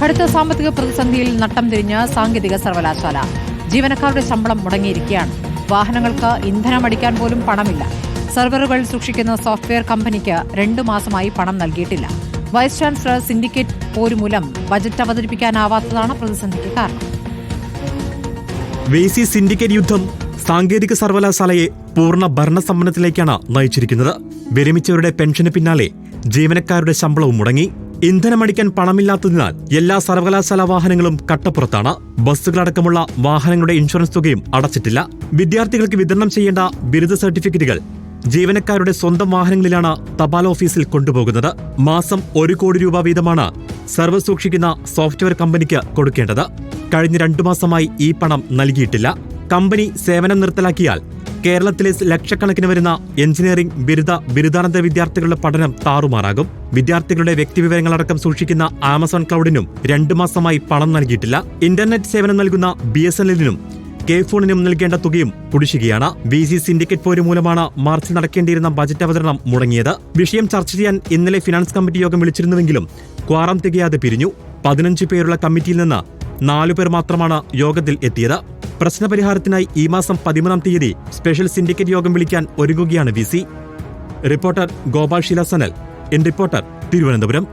കടുത്ത സാമ്പത്തിക പ്രതിസന്ധിയിൽ നട്ടം തിരിഞ്ഞ് സാങ്കേതിക സർവകലാശാല. ജീവനക്കാരുടെ ശമ്പളം മുടങ്ങിയിരിക്കുകയാണ്. വാഹനങ്ങൾക്ക് ഇന്ധനം അടിക്കാൻ പോലും പണമില്ല. സെർവറുകൾ സൂക്ഷിക്കുന്ന സോഫ്റ്റ്വെയർ കമ്പനിക്ക് രണ്ടു മാസമായി പണം നൽകിയിട്ടില്ല. വൈസ് ചാൻസലർ സിൻഡിക്കേറ്റ് പോരുമൂലം ബജറ്റ് അവതരിപ്പിക്കാനാവാത്തതാണ് പ്രതിസന്ധിക്ക് കാരണം. വി സി സിൻഡിക്കേറ്റ് യുദ്ധം സാങ്കേതിക സർവകലാശാലയെ പൂർണ ഭരണസമ്മനത്തിലേക്കാണ് നയിച്ചിരിക്കുന്നത്. വിരമിച്ചവരുടെ പെൻഷന് പിന്നാലെ ജീവനക്കാരുടെ ശമ്പളവും മുടങ്ങി. ഇന്ധനമടിക്കാൻ പണമില്ലാത്തതിനാൽ എല്ലാ സർവകലാശാല വാഹനങ്ങളും കട്ടപ്പുറത്താണ്. ബസ്സുകളടക്കമുള്ള വാഹനങ്ങളുടെ ഇൻഷുറൻസ് തുകയും അടച്ചിട്ടില്ല. വിദ്യാർത്ഥികൾക്ക് വിതരണം ചെയ്യേണ്ട ബിരുദ സർട്ടിഫിക്കറ്റുകൾ ജീവനക്കാരുടെ സ്വന്തം വാഹനങ്ങളിലാണ് തപാൽ ഓഫീസിൽ കൊണ്ടുപോകുന്നത്. മാസം ഒരു കോടി രൂപ വീതമാണ് സർവർ സൂക്ഷിക്കുന്ന സോഫ്റ്റ്വെയർ കമ്പനിക്ക് കൊടുക്കേണ്ടത്. കഴിഞ്ഞ രണ്ടു മാസമായി ഈ പണം നൽകിയിട്ടില്ല. കമ്പനി സേവനം നിർത്തലാക്കിയാൽ കേരളത്തിലെ ലക്ഷക്കണക്കിന് വരുന്ന എഞ്ചിനീയറിംഗ് ബിരുദ ബിരുദാനന്തര വിദ്യാർത്ഥികളുടെ പഠനം താറുമാറാകും. വിദ്യാർത്ഥികളുടെ വ്യക്തിവിവരങ്ങളടക്കം സൂക്ഷിക്കുന്ന ആമസോൺ ക്ലൗഡിനും രണ്ടു മാസമായി പണം നൽകിയിട്ടില്ല. ഇന്റർനെറ്റ് സേവനം നൽകുന്ന ബി എസ് എല്ലിനും കെ ഫോണിനും നൽകേണ്ട തുകയും കുടിശ്ശികയാണ് ബി സി സിൻഡിക്കേറ്റ് പോര് മൂലമാണ് മാർച്ചിൽ നടക്കേണ്ടിയിരുന്ന ബജറ്റ് അവതരണം മുടങ്ങിയത്. വിഷയം ചർച്ച ചെയ്യാൻ ഇന്നലെ ഫിനാൻസ് കമ്മിറ്റി യോഗം വിളിച്ചിരുന്നുവെങ്കിലും ക്വാറം തികയാതെ പിരിഞ്ഞു. പതിനഞ്ച് പേരുള്ള കമ്മിറ്റിയിൽ നിന്ന് നാലു പേർ മാത്രമാണ് യോഗത്തിൽ എത്തിയത്. പ്രശ്നപരിഹാരത്തിനായി ഈ മാസം പതിമൂന്നാം തീയതി സ്പെഷ്യൽ സിൻഡിക്കേറ്റ് യോഗം വിളിക്കാൻ ഒരുങ്ങുകയാണ് V reporter Gopal ശിലാസനൽ. In reporter Thiruvananthapuram.